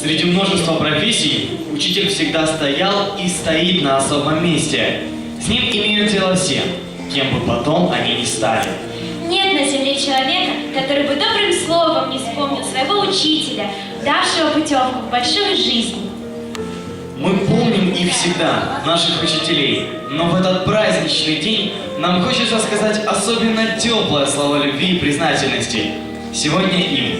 Среди множества профессий учитель всегда стоял и стоит на особом месте. С ним имеют дело все, кем бы потом они ни стали. Нет на земле человека, который бы добрым словом не вспомнил своего учителя, давшего путевку в большую жизнь. Мы помним их всегда, наших учителей, но в этот праздничный день нам хочется сказать особенно теплое слово любви и признательности. Сегодня им,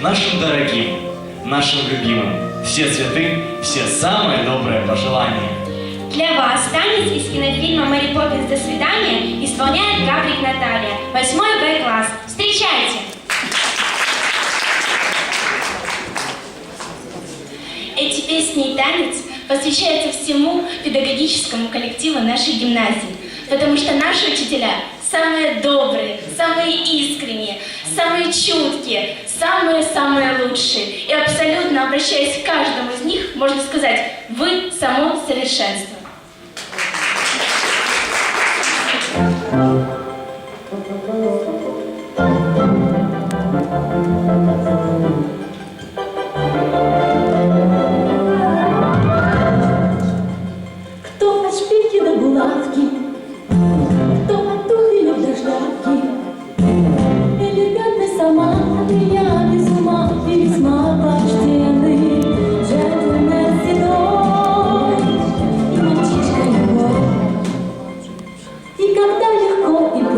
нашим дорогим, нашим любимым, все цветы, все самые добрые пожелания. Для вас танец из кинофильма «Мэри Поппинс. До свидания» исполняет Гаврик Наталья, 8 Б-класс. Встречайте! Эти песни и танец посвящаются всему педагогическому коллективу нашей гимназии, потому что наши учителя самые добрые, самые самые чуткие, самые-самые лучшие. И абсолютно обращаясь к каждому из них, можно сказать, вы само совершенство.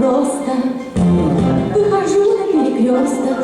Просто. Выхожу на перекресток,